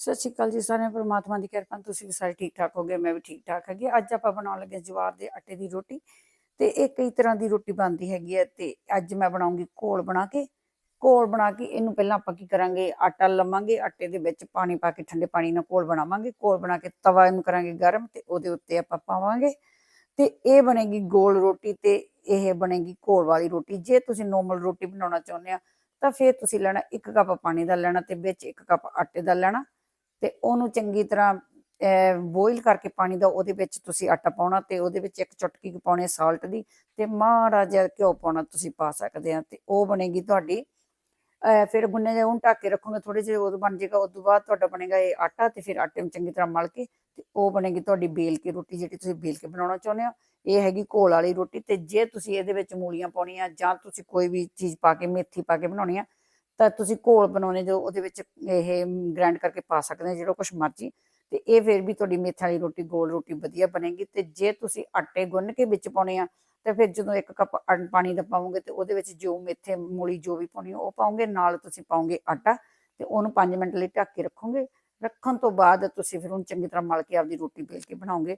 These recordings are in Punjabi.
ਸਤਿ ਸ਼੍ਰੀ ਅਕਾਲ ਜੀ ਸਾਰਿਆਂ ਪ੍ਰਮਾਤਮਾ ਦੀ ਕਿਰਪਾ ਨਾਲ ਤੁਸੀਂ ਵੀ ਸਾਰੇ ਠੀਕ ਠਾਕ ਹੋਗੇ, ਮੈਂ ਵੀ ਠੀਕ ਠਾਕ ਹੈਗੀ। ਅੱਜ ਆਪਾਂ ਬਣਾਉਣ ਲੱਗੇ ਜਵਾਰ ਦੇ ਆਟੇ ਦੀ ਰੋਟੀ ਤੇ ਇਹ ਕਈ ਤਰ੍ਹਾਂ ਦੀ ਰੋਟੀ ਬਣਦੀ ਹੈਗੀ ਹੈ ਤੇ ਅੱਜ ਮੈਂ ਬਣਾਉਂਗੀ ਘੋਲ ਬਣਾ ਕੇ। ਘੋਲ ਬਣਾ ਕੇ ਇਹਨੂੰ ਪਹਿਲਾਂ ਆਪਾਂ ਕੀ ਕਰਾਂਗੇ, ਆਟਾ ਲਵਾਂਗੇ, ਆਟੇ ਦੇ ਵਿੱਚ ਪਾਣੀ ਪਾ ਕੇ ਠੰਡੇ ਪਾਣੀ ਨਾਲ ਘੋਲ ਬਣਾਵਾਂਗੇ। ਘੋਲ ਬਣਾ ਕੇ ਤਵਾ ਇਹਨੂੰ ਕਰਾਂਗੇ ਗਰਮ ਤੇ ਉਹਦੇ ਉੱਤੇ ਆਪਾਂ ਪਾਵਾਂਗੇ। ਤੇ ਇਹ ਬਣੇਗੀ ਗੋਲ ਰੋਟੀ ਤੇ ਇਹ ਬਣੇਗੀ ਘੋਲ ਵਾਲੀ ਰੋਟੀ। ਜੇ ਤੁਸੀਂ ਨੋਰਮਲ ਰੋਟੀ ਬਣਾਉਣਾ ਚਾਹੁੰਦੇ ਆ ਤਾਂ ਫਿਰ ਤੁਸੀਂ ਲੈਣਾ ਇੱਕ ਕੱਪ ਪਾਣੀ ਦਾ ਲੈਣਾ ਤੇ ਵਿੱਚ ਇੱਕ ਕੱਪ ਆਟੇ ਦਾ ਲੈਣਾ। ਤੇ ਉਹਨੂੰ ਚੰਗੀ ਤਰ੍ਹਾਂ ਬੋਇਲ ਕਰਕੇ ਪਾਣੀ ਦਾ ਉਹਦੇ ਵਿੱਚ ਤੁਸੀਂ ਆਟਾ ਪਾਉਣਾ ਤੇ ਉਹਦੇ ਵਿੱਚ ਇੱਕ ਚੁਟਕੀ ਕੁ ਪਾਉਣੀ ਸਾਲਟ ਦੀ ਤੇ ਮਾੜਾ ਜਿਹਾ ਘਿਓ ਪਾਉਣਾ ਤੁਸੀਂ ਪਾ ਸਕਦੇ ਆ ਤੇ ਉਹ ਬਣੇਗੀ ਤੁਹਾਡੀ ਫਿਰ ਗੁੰਨੇ ਜਿਹੇ ਉਹਨੂੰ ਢੱਕ ਕੇ ਰੱਖੋਗੇ ਥੋੜੇ ਜਿਹੇ ਉਹ ਬਣ ਜਾਏਗਾ ਉਸ ਤੋਂ ਬਾਅਦ ਤੁਹਾਡਾ ਬਣੇਗਾ ਇਹ ਆਟਾ ਤੇ ਫਿਰ ਆਟੇ ਨੂੰ ਚੰਗੀ ਤਰ੍ਹਾਂ ਮਲ ਕੇ ਤੇ ਉਹ ਬਣੇਗੀ ਤੁਹਾਡੀ ਬੇਲ ਕੇ ਰੋਟੀ ਜਿਹੜੀ ਤੁਸੀਂ ਬੇਲ ਕੇ ਬਣਾਉਣਾ ਚਾਹੁੰਦੇ ਹੋ। ਇਹ ਹੈਗੀ ਘੋਲ ਵਾਲੀ ਰੋਟੀ ਤੇ ਜੇ ਤੁਸੀਂ ਇਹਦੇ ਵਿੱਚ ਮੂਲੀਆਂ ਪਾਉਣੀਆਂ ਜਾਂ ਤੁਸੀਂ ਕੋਈ ਵੀ ਚੀਜ਼ ਪਾ ਕੇ ਮੇਥੀ ਪਾ ਕੇ ਬਣਾਉਣੀ ਆ ਤਾਂ ਤੁਸੀਂ ਘੋਲ ਬਣਾਉਣੇ ਜੋ ਉਹਦੇ ਵਿੱਚ ਇਹ ਗ੍ਰਾਈਂਡ ਕਰਕੇ ਪਾ ਸਕਦੇ ਹੋ, ਜਿਹੜਾ ਕੁਛ ਮਰਜ਼ੀ। ਤੇ ਇਹ ਫਿਰ ਵੀ ਤੁਹਾਡੀ ਮੇਥੇ ਵਾਲੀ ਰੋਟੀ, ਗੋਲ ਰੋਟੀ ਵਧੀਆ ਬਣੇਗੀ। ਤੇ ਜੇ ਤੁਸੀਂ ਆਟੇ ਗੁੰਨ ਕੇ ਵਿੱਚ ਪਾਉਣੇ ਆ, ਤੇ ਫਿਰ ਜਦੋਂ ਇੱਕ ਕੱਪ ਅਣ- ਪਾਣੀ ਦਾ ਪਾਉਂਗੇ ਤੇ ਉਹਦੇ ਵਿੱਚ ਜੋ ਮੇਥੇ ਮੂਲੀ ਜੋ ਵੀ ਪਾਉਣੀ ਉਹ ਪਾਉਂਗੇ। ਨਾਲ ਤੁਸੀਂ ਪਾਓਗੇ ਆਟਾ ਤੇ ਉਹਨੂੰ 5 ਮਿੰਟ ਲਈ ਢੱਕ ਕੇ ਰੱਖੋਗੇ। ਰੱਖਣ ਤੋਂ ਬਾਅਦ ਤੁਸੀਂ ਫਿਰ ਉਹਨੂੰ ਚੰਗੀ ਤਰ੍ਹਾਂ ਮਲ ਕੇ ਆਪਦੀ ਰੋਟੀ ਬੇਲ ਕੇ ਬਣਾਓਗੇ।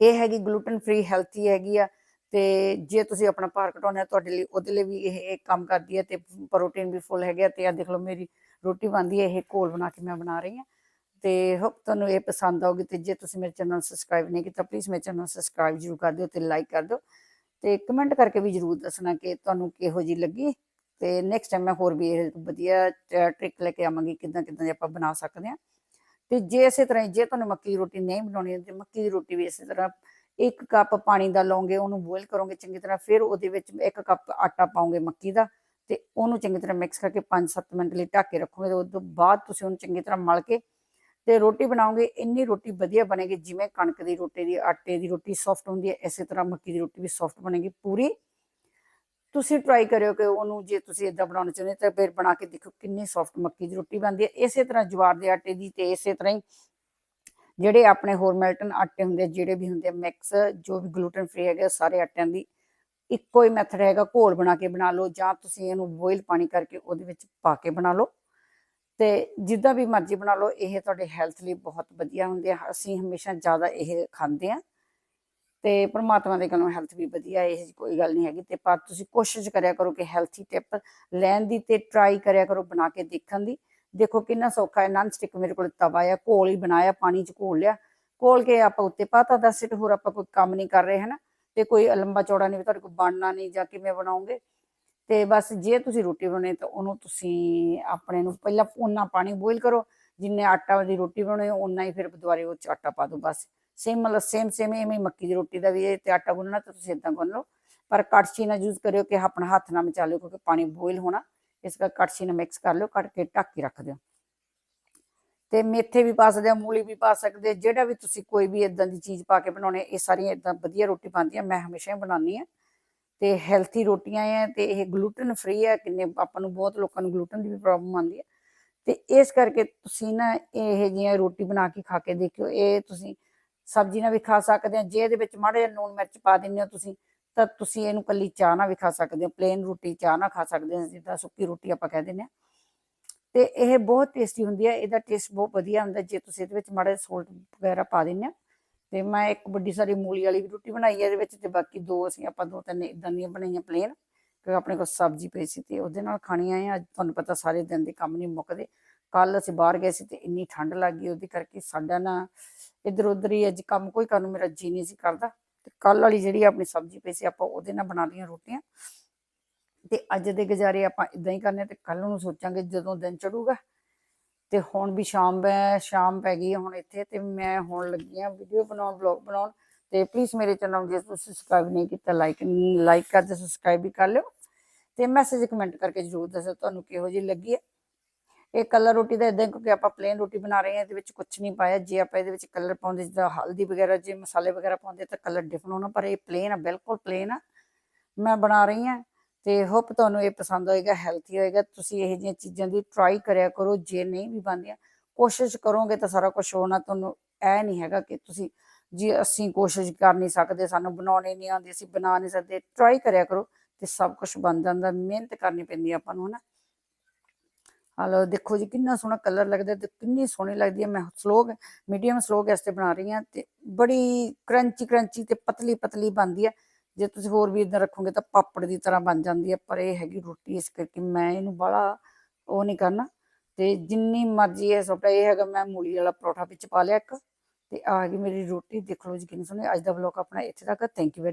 ਇਹ ਹੈਗੀ ਗਲੂਟਨ ਫ੍ਰੀ ਹੈਲਥੀ ਹੈਗੀ ਆ। ਤੇ ਜੇ ਤੁਸੀਂ ਆਪਣਾ ਭਾਰ ਘਟਾਉਣਾ ਹੈ, ਤੁਹਾਡੇ ਲਈ ਉਹਦੇ ਲਈ ਵੀ ਇਹ ਇਹ ਕੰਮ ਕਰਦੀ ਹੈ ਤੇ ਪ੍ਰੋਟੀਨ ਵੀ ਫੁੱਲ ਹੈਗਾ ਤੇ ਆ ਦੇਖ ਲਓ ਮੇਰੀ ਰੋਟੀ ਬਣਦੀ ਹੈ, ਇਹ ਘੋਲ ਬਣਾ ਕੇ ਮੈਂ ਬਣਾ ਰਹੀ ਹਾਂ। ਤੇ ਹੋਪ ਤੁਹਾਨੂੰ ਇਹ ਪਸੰਦ ਆਊਗੀ ਤੇ ਜੇ ਤੁਸੀਂ ਮੇਰੇ ਚੈਨਲ ਸਬਸਕ੍ਰਾਈਬ ਨਹੀਂ ਕੀਤਾ ਪਲੀਜ਼ ਮੇਰੇ ਚੈਨਲ ਸਬਸਕ੍ਰਾਈਬ ਜ਼ਰੂਰ ਕਰ ਦਿਓ ਤੇ ਲਾਈਕ ਕਰ ਦਿਓ। ਤੇ ਕਮੈਂਟ ਕਰਕੇ ਵੀ ਜ਼ਰੂਰ ਦੱਸਣਾ ਕਿ ਤੁਹਾਨੂੰ ਕਿਹੋ ਜੀ ਲੱਗੀ ਤੇ ਨੈਕਸਟ ਟਾਈਮ ਮੈਂ ਹੋਰ ਵੀ ਇਹ ਵਧੀਆ ਟ੍ਰਿਕ ਲੈ ਕੇ ਆਵਾਂਗੀ ਕਿਦਾਂ ਕਿਦਾਂ ਦੇ ਆਪਾਂ ਬਣਾ ਸਕਦੇ ਹਾਂ। ਤੇ ਜੇ ਇਸੇ ਤਰ੍ਹਾਂ ਹੀ, ਜੇ ਤੁਹਾਨੂੰ ਮੱਕੀ ਦੀ ਰੋਟੀ ਨਹੀਂ ਬਣਾਉਣੀ ਤੇ ਮੱਕੀ ਦੀ ਰੋਟੀ ਵੀ ਇਸੇ ਤਰ੍ਹਾਂ ਇੱਕ ਕੱਪ ਪਾਣੀ ਦਾ ਲਓਗੇ ਉਹਨੂੰ ਬੋਇਲ ਕਰੋਗੇ ਚੰਗੀ ਤਰ੍ਹਾਂ, ਫਿਰ ਉਹਦੇ ਵਿੱਚ ਇੱਕ ਕੱਪ ਆਟਾ ਪਾਓਗੇ ਮੱਕੀ ਦਾ ਤੇ ਉਹਨੂੰ ਚੰਗੀ ਤਰ੍ਹਾਂ ਮਿਕਸ ਕਰਕੇ 5-7 ਮਿੰਟ ਲਈ ਢੱਕ ਕੇ ਰੱਖੋਗੇ ਤੇ ਉਸ ਤੋਂ ਬਾਅਦ ਤੁਸੀਂ ਉਹਨੂੰ ਚੰਗੀ ਤਰ੍ਹਾਂ ਮਲ ਕੇ ਤੇ ਰੋਟੀ ਬਣਾਓਗੇ। ਇੰਨੀ ਰੋਟੀ ਵਧੀਆ ਬਣੇਗੀ ਜਿਵੇਂ ਕਣਕ ਦੀ ਰੋਟੀ ਦੀ, ਆਟੇ ਦੀ ਰੋਟੀ ਸੌਫਟ ਹੁੰਦੀ ਹੈ, ਇਸੇ ਤਰ੍ਹਾਂ ਮੱਕੀ ਦੀ ਰੋਟੀ ਵੀ ਸੌਫਟ ਬਣੇਗੀ ਪੂਰੀ। ਤੁਸੀਂ ਟਰਾਈ ਕਰਿਓ ਕਿ ਉਹਨੂੰ ਜੇ ਤੁਸੀਂ ਇਦਾਂ ਬਣਾਉਣਾ ਚਾਹੁੰਦੇ ਤਾਂ ਫਿਰ ਬਣਾ ਕੇ ਦੇਖੋ ਕਿੰਨੀ ਸੌਫਟ ਮੱਕੀ ਦੀ ਰੋਟੀ ਬਣਦੀ ਹੈ। ਇਸੇ ਤਰ੍ਹਾਂ ਜਵਾਰ ਦੇ ਆਟੇ ਦੀ ਤੇ ਇਸੇ ਤਰ੍ਹਾਂ ਹੀ ਜਿਹੜੇ ਆਪਣੇ ਹੋਰ ਮੈਲਟਨ ਆਟੇ ਹੁੰਦੇ, ਜਿਹੜੇ ਵੀ ਹੁੰਦੇ ਮਿਕਸ ਜੋ ਵੀ ਗਲੂਟਨ ਫ੍ਰੀ ਹੈਗੇ ਸਾਰੇ ਆਟਿਆਂ ਦੀ ਇੱਕੋ ਹੀ ਮੈਥਡ ਹੈਗਾ, ਘੋਲ ਬਣਾ ਕੇ ਬਣਾ ਲਓ ਜਾਂ ਤੁਸੀਂ ਇਹਨੂੰ ਬੋਇਲ ਪਾਣੀ ਕਰਕੇ ਉਹਦੇ ਵਿੱਚ ਪਾ ਕੇ ਬਣਾ ਲਓ। ਤੇ ਜਿੱਦਾਂ ਵੀ ਮਰਜ਼ੀ ਬਣਾ ਲਓ, ਇਹ ਤੁਹਾਡੇ ਹੈਲਥ ਲਈ ਬਹੁਤ ਵਧੀਆ ਹੁੰਦੇ ਆ, ਅਸੀਂ ਹਮੇਸ਼ਾ ਜ਼ਿਆਦਾ ਇਹ ਖਾਂਦੇ ਆ। ਤੇ ਪਰਮਾਤਮਾ ਦੇ ਕੋਲੋਂ ਹੈਲਥ ਵੀ ਵਧੀਆ, ਇਹ ਜਿਹੀ ਕੋਈ ਗੱਲ ਨਹੀਂ ਹੈਗੀ। ਤੇ ਪਰ ਤੁਸੀਂ ਕੋਸ਼ਿਸ਼ ਕਰਿਆ ਕਰੋ ਕਿ ਹੈਲਥੀ ਟਿਪ ਲੈਣ ਦੀ ਤੇ ਟਰਾਈ ਕਰਿਆ ਕਰੋ ਬਣਾ ਕੇ ਦੇਖਣ ਦੀ। ਦੇਖੋ ਕਿੰਨਾ ਸੌਖਾ ਹੈ ਨਾਨ ਸਟਿਕ ਮੇਰੇ ਕੋਲ ਤਵਾ ਆ, ਘੋਲ ਹੀ ਬਣਾਇਆ, ਪਾਣੀ ਚ ਘੋਲ ਲਿਆ। ਘੋਲ ਕੇ ਆਪਾਂ ਉੱਤੇ ਪਾਤਾ 10 ਸਿਟ ਹੋਰ ਆਪਾਂ ਕੋਈ ਕੰਮ ਨਹੀਂ ਕਰ ਰਹੇ, ਹਨਾ? ਤੇ ਕੋਈ ਲੰਬਾ ਚੌੜਾ ਨਹੀਂ, ਵੀ ਤੁਹਾਡੇ ਕੋਲ ਬਣਨਾ ਨਹੀਂ ਜਾਂ ਕਿਵੇਂ ਬਣਾਉਂਗੇ ਤੇ ਬਸ ਜੇ ਤੁਸੀਂ ਰੋਟੀ ਬਣਾਉਣੀ ਤਾਂ ਉਹਨੂੰ ਤੁਸੀਂ ਆਪਣੇ ਨੂੰ ਪਹਿਲਾਂ ਉਨਾ ਪਾਣੀ ਬੋਇਲ ਕਰੋ, ਜਿੰਨੇ ਆਟਾ ਦੀ ਰੋਟੀ ਬਣਾਉਣੀ ਉਨਾ ਹੀ ਫਿਰ ਦੁਬਾਰੇ ਉਹ ਚ ਆਟਾ ਪਾ ਦਿਓ ਬਸ। ਸੇਮ ਮਤਲਬ ਸੇਮ ਸੇਮ ਐਵੇਂ ਹੀ ਮੱਕੀ ਦੀ ਰੋਟੀ ਦਾ ਵੀ ਇਹ ਤੇ ਆਟਾ ਗੁੰਨਣਾ ਤਾਂ ਤੁਸੀਂ ਇਦਾਂ ਗੁੰਨ ਲਓ। ਪਰ ਕੜਛੀ ਨਾਲ ਯੂਜ਼ ਕਰਿਓ ਕਿ ਆਪਣਾ ਹੱਥ ਨਾਲ ਮਚਾ ਲਿਓ ਕਿਉਂਕਿ ਪਾਣੀ ਬੋਇਲ ਹੋਣਾ। ਇਸ ਕਰਕੇ ਕੜਛੀ ਨਾਲ ਮਿਕਸ ਕਰ ਲਿਓ ਕੱਟ ਕੇ ਢੱਕ ਕੇ ਰੱਖ ਦਿਓ। ਤੇ ਮੇਥੇ ਵੀ ਪਾ ਸਕਦੇ ਆ ਮੂਲੀ ਵੀ ਪਾ ਸਕਦੇ ਆ ਜਿਹੜਾ ਵੀ ਤੁਸੀਂ ਕੋਈ ਵੀ ਇਦਾਂ ਦੀ ਚੀਜ਼ ਪਾ ਕੇ ਬਣਾਉਣੇ ਇਹ ਸਾਰੀਆਂ ਇਦਾਂ ਵਧੀਆ ਰੋਟੀ ਪਾਉਂਦੀਆਂ ਮੈਂ ਹਮੇਸ਼ਾ ਹੀ ਬਣਾਉਂਦੀ ਆ ਤੇ ਹੈਲਥੀ ਰੋਟੀਆਂ ਆ ਤੇ ਇਹ ਗਲੂਟਨ ਫ੍ਰੀ ਆ ਕਿੰਨੇ ਆਪਾਂ ਨੂੰ ਬਹੁਤ ਲੋਕਾਂ ਨੂੰ ਗਲੂਟਨ ਦੀ ਵੀ ਪ੍ਰੋਬਲਮ ਆਉਂਦੀ ਹੈ। ਤੇ ਇਸ ਕਰਕੇ ਤੁਸੀਂ ਨਾ ਇਹ ਜਿਹੀਆਂ ਰੋਟੀ ਬਣਾ ਕੇ ਖਾ ਕੇ ਦੇਖਿਓ, ਇਹ ਤੁਸੀਂ ਸਬਜ਼ੀ ਨਾਲ ਵੀ ਖਾ ਸਕਦੇ ਆ ਜੇ ਇਹਦੇ ਵਿੱਚ ਮਾੜਾ ਜਿਹਾ ਲੂਣ ਮਿਰਚ ਪਾ ਦਿੰਦੇ ਹੋ ਤੁਸੀਂ ਤਾਂ ਤੁਸੀਂ ਇਹਨੂੰ ਕੱਲੀ ਚਾਹ ਨਾਲ ਵੀ ਖਾ ਸਕਦੇ ਹੋ ਪਲੇਨ ਰੋਟੀ ਚਾਹ ਨਾਲ ਖਾ ਸਕਦੇ ਹੋ, ਜਿੱਦਾਂ ਸੁੱਕੀ ਰੋਟੀ ਆਪਾਂ ਕਹਿ ਦਿੰਦੇ ਆ ਤੇ ਇਹ ਬਹੁਤ ਟੇਸਟੀ ਹੁੰਦੀ ਹੈ, ਇਹਦਾ ਟੇਸਟ ਬਹੁਤ ਵਧੀਆ ਹੁੰਦਾ ਜੇ ਤੁਸੀਂ ਇਹਦੇ ਵਿੱਚ ਮਾੜਾ ਸੋਲਟ ਵਗੈਰਾ ਪਾ ਦਿੰਦੇ ਆ ਤੇ ਮੈਂ ਇੱਕ ਵੱਡੀ ਸਾਰੀ ਮੂਲੀ ਵਾਲੀ ਵੀ ਰੋਟੀ ਬਣਾਈ ਹੈ ਇਹਦੇ ਵਿੱਚ, ਤੇ ਬਾਕੀ ਦੋ ਅਸੀਂ ਆਪਾਂ ਦੋ ਤਿੰਨ ਇਦਾਂ ਦੀਆਂ ਬਣਾਈਆਂ ਪਲੇਨ ਕਿਉਂਕਿ ਆਪਣੇ ਕੋਲ ਸਬਜ਼ੀ ਪਈ ਸੀ ਤੇ ਉਹਦੇ ਨਾਲ ਖਾਣੀਆਂ ਆ। ਅੱਜ ਤੁਹਾਨੂੰ ਪਤਾ ਸਾਰੇ ਦਿਨ ਦੇ ਕੰਮ ਨਹੀਂ ਮੁੱਕਦੇ। ਕੱਲ ਅਸੀਂ ਬਾਹਰ ਗਏ ਸੀ ਤੇ ਇੰਨੀ ਠੰਡ ਲੱਗ ਗਈ, ਉਹਦੇ ਕਰਕੇ ਸਾਡਾ ਨਾ ਇੱਧਰ ਉੱਧਰ ਹੀ ਅੱਜ ਕੰਮ, ਕੋਈ ਕਰਨ ਨੂੰ ਮੇਰਾ ਜੀ ਨਹੀਂ ਸੀ ਕਰਦਾ। ਤੇ ਕੱਲ ਵਾਲੀ ਜਿਹੜੀ ਆਪਣੀ ਸਬਜ਼ੀ ਪਈ ਸੀ, ਆਪਾਂ ਉਹਦੇ ਨਾਲ ਬਣਾ ਲਈਆਂ ਰੋਟੀਆਂ। ਤੇ ਅੱਜ ਦੇ ਗੁਜ਼ਾਰੇ ਆਪਾਂ ਇਦਾਂ ਹੀ ਕਰਨੇ ਤੇ ਕੱਲ ਨੂੰ ਸੋਚਾਂਗੇ ਜਦੋਂ ਦਿਨ ਚੜੂਗਾ। ਤੇ ਹੁਣ ਵੀ ਸ਼ਾਮ ਪੈ ਸ਼ਾਮ ਪੈ ਗਈ ਹੁਣ ਇੱਥੇ ਤੇ ਮੈਂ ਹੁਣ ਲੱਗੀ ਆ ਵੀਡੀਓ ਬਣਾਉਣ, ਵਲੌਗ ਬਣਾਉਣ। ਤੇ ਪਲੀਜ਼ ਮੇਰੇ ਚੈਨਲ ਨੂੰ ਜੇ ਤੁਸੀਂ ਸਬਸਕ੍ਰਾਈਬ ਨਹੀਂ ਕੀਤਾ ਲਾਈਕ ਲਾਈਕ ਕਰ ਤੇ ਸਬਸਕ੍ਰਾਈਬ ਵੀ ਕਰ ਲਿਓ। ਤੇ ਮੈਸੇਜ ਕਮੈਂਟ ਕਰਕੇ ਜਰੂਰ ਦੱਸੋ ਤੁਹਾਨੂੰ ਕਿਹੋ ਜਿਹੀ ਲੱਗੀ ਹੈ ਇਹ ਕਲਰ ਰੋਟੀ ਦਾ ਇਦਾਂ ਕਿਉਂਕਿ ਆਪਾਂ ਪਲੇਨ ਰੋਟੀ ਬਣਾ ਰਹੇ ਹਾਂ, ਇਹਦੇ ਵਿੱਚ ਕੁਝ ਨਹੀਂ ਪਾਇਆ। ਜੇ ਆਪਾਂ ਇਹਦੇ ਵਿੱਚ ਕਲਰ ਪਾਉਂਦੇ, ਜਿੱਦਾਂ ਹਲਦੀ ਵਗੈਰਾ, ਜੇ ਮਸਾਲੇ ਵਗੈਰਾ ਪਾਉਂਦੇ ਤਾਂ ਕਲਰ ਡਿਫਰੈਂਟ ਹੋਣਾ, ਪਰ ਇਹ ਪਲੇਨ ਆ, ਬਿਲਕੁਲ ਪਲੇਨ ਆ। ਮੈਂ ਬਣਾ ਰਹੀ ਹਾਂ ਤੇ ਹੋਪ ਤੁਹਾਨੂੰ ਇਹ ਪਸੰਦ ਹੋਏਗਾ ਹੈਲਥੀ ਹੋਏਗਾ। ਤੁਸੀਂ ਇਹ ਜਿਹੀਆਂ ਚੀਜ਼ਾਂ ਦੀ ਟਰਾਈ ਕਰਿਆ ਕਰੋ, ਜੇ ਨਹੀਂ ਵੀ ਬਣਦੀਆਂ, ਕੋਸ਼ਿਸ਼ ਕਰੋਗੇ ਤਾਂ ਸਾਰਾ ਕੁਝ ਹੋਣਾ। ਤੁਹਾਨੂੰ ਇਹ ਨਹੀਂ ਹੈਗਾ ਕਿ ਤੁਸੀਂ ਜੀ ਅਸੀਂ ਕੋਸ਼ਿਸ਼ ਕਰ ਨਹੀਂ ਸਕਦੇ, ਸਾਨੂੰ ਬਣਾਉਣੇ ਨਹੀਂ ਆਉਂਦੇ, ਅਸੀਂ ਬਣਾ ਨਹੀਂ ਸਕਦੇ ਟਰਾਈ ਕਰਿਆ ਕਰੋ ਤੇ ਸਭ ਕੁਝ ਬਣ ਜਾਂਦਾ। ਮਿਹਨਤ ਕਰਨੀ ਪੈਂਦੀ ਆਪਾਂ ਨੂੰ, ਹਨਾ? ਹਾਲੋ, ਦੇਖੋ ਜੀ, ਕਿੰਨਾ ਸੋਹਣਾ ਕਲਰ ਲੱਗਦਾ ਤੇ ਕਿੰਨੀ ਸੋਹਣੀ ਲੱਗਦੀ ਹੈ। ਮੈਂ ਸਲੋ ਮੀਡੀਅਮ ਸਲੋ ਗੈਸ ਤੇ ਬਣਾ ਰਹੀ ਹਾਂ ਤੇ ਬੜੀ ਕਰੰਚੀ ਕਰੰਚੀ ਤੇ ਪਤਲੀ ਪਤਲੀ ਬਣਦੀ ਹੈ। ਜੇ ਤੁਸੀਂ ਹੋਰ ਵੀ ਇਦਾਂ ਰੱਖੋਗੇ ਤਾਂ ਪਾਪੜ ਦੀ ਤਰ੍ਹਾਂ ਬਣ ਜਾਂਦੀ ਹੈ, ਪਰ ਇਹ ਹੈਗੀ ਰੋਟੀ ਇਸ ਕਰਕੇ ਮੈਂ ਇਹਨੂੰ ਬੜਾ ਉਹ ਨਹੀਂ ਕਰਨਾ। ਤੇ ਜਿੰਨੀ ਮਰਜ਼ੀ ਹੈ ਸੋਟਾ ਇਹ ਹੈਗਾ ਮੈਂ ਮੂਲੀ ਵਾਲਾ ਪਰੌਠਾ ਵਿੱਚ ਪਾ ਲਿਆ ਇੱਕ ਤੇ ਆ ਗਈ ਮੇਰੀ ਰੋਟੀ। ਦੇਖ ਲਓ ਜੀ, ਕਿੰਨੀ ਸੋਹਣੀ, ਅੱਜ ਦਾ ਵਲੌਗ ਆਪਣਾ ਇੱਥੇ ਤੱਕ। Thank you